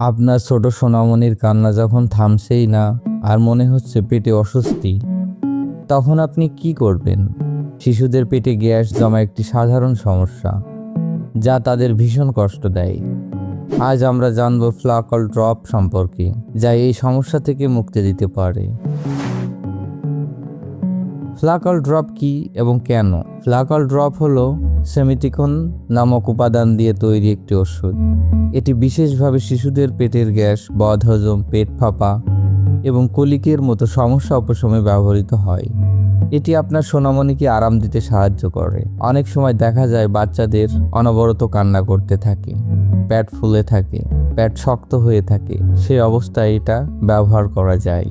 আপনার ছোট সোনামণির কান্না যখন থামছেই না আর মনে হচ্ছে পেটে অস্বস্তি, তখন আপনি কি করবেন? শিশুদের পেটে গ্যাস জমা একটি সাধারণ সমস্যা, যা তাদের ভীষণ কষ্ট দেয়। আজ আমরা জানব ফ্লাকল ড্রপ সম্পর্কে, যা এই সমস্যা থেকে মুক্তি দিতে পারে। ফ্লাকল ড্রপ কি এবং কেন? ফ্লাকল ড্রপ হলো সেমিটিকন নামক উপাদান দিয়ে তৈরি একটি ওষুধ। এটি বিশেষভাবে শিশুদের পেটের গ্যাস, বদহজম, পেট ফাঁপা এবং কলিকের মতো সমস্যা উপশমে ব্যবহৃত হয়। এটি আপনার সোনামণিকে আরাম দিতে সাহায্য করে। অনেক সময় দেখা যায় বাচ্চাদের অনবরত কান্না করতে থাকে প্যাট ফুলে থাকে প্যাট শক্ত হয়ে থাকে। সেই অবস্থায় এটা ব্যবহার করা যায়।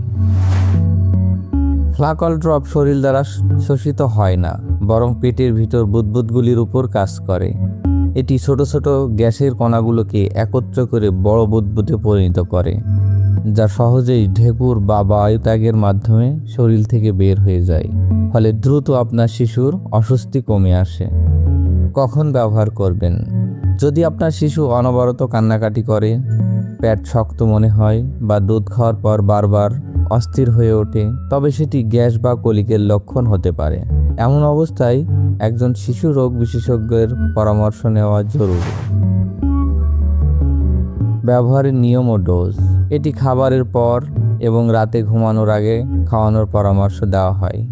ফ্লাকল ড্রপ শরীর দ্বারা শোষিত হয় না। বরং পেটের ভিতর বুদবুদগুলির উপর কাজ করে। এটি ছোট ছোট গ্যাসের কণাগুলোকে একত্র করে বড় বুদবুদে পরিণত করে, যা সহজেই ঢেকুর বা বায়ুত্যাগের মাধ্যমে শরীর থেকে বের হয়ে যায়, ফলে দ্রুত আপনার শিশুর অস্বস্তি কমে আসে। কখন ব্যবহার করবেন? যদি আপনার শিশু অনবরত কান্নাকাটি করে, পেট শক্ত মনে হয় বা দুধ খাওয়ার পর বারবার অস্থির হয়ে ওঠে, তবে সেটি গ্যাস বা কলিকের লক্ষণ হতে পারে। এমন অবস্থায় একজন শিশু রোগ বিশেষজ্ঞের পরামর্শ নেওয়া জরুরি। ব্যবহারের নিয়ম ও ডোজ। এটি খাবারের পর এবং রাতে ঘুমানোর আগে খাওয়ানোর পরামর্শ দেওয়া হয়।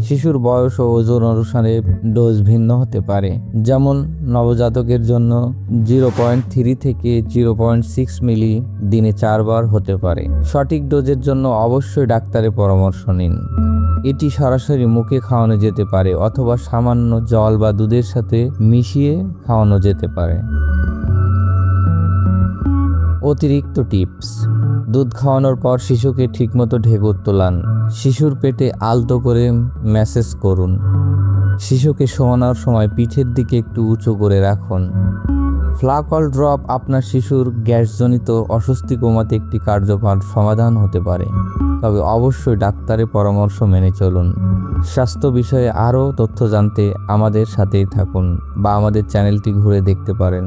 শিশুর বয়স ও ওজন অনুসারে ডোজ ভিন্ন হতে পারে। যেমন, নবজাতকের জন্য জিরো পয়েন্ট থ্রি থেকে জিরো পয়েন্ট সিক্স মিলি দিনে চারবার হতে পারে। সঠিক ডোজের জন্য অবশ্যই ডাক্তারের পরামর্শ নিন। এটি সরাসরি মুখে খাওয়ানো যেতে পারে অথবা সামান্য জল বা দুধের সাথে মিশিয়ে খাওয়ানো যেতে পারে। অতিরিক্ত টিপস। দুধ খাওয়ানোর পর শিশুকে ঠিকমতো ঢেকুর তোলান শিশুর পেটে আলতো করে ম্যাসেজ করুন। শিশুকে শোয়ানোর সময় পিঠের দিকে একটু উঁচু করে রাখুন। ফ্লাকল ড্রপ আপনার শিশুর গ্যাসজনিত অস্বস্তি কমাতে একটি কার্যকর সমাধান হতে পারে। তবে অবশ্যই ডাক্তারের পরামর্শ মেনে চলুন। স্বাস্থ্য বিষয়ে আরও তথ্য জানতে আমাদের সাথেই থাকুন বা আমাদের চ্যানেলটি ঘুরে দেখতে পারেন।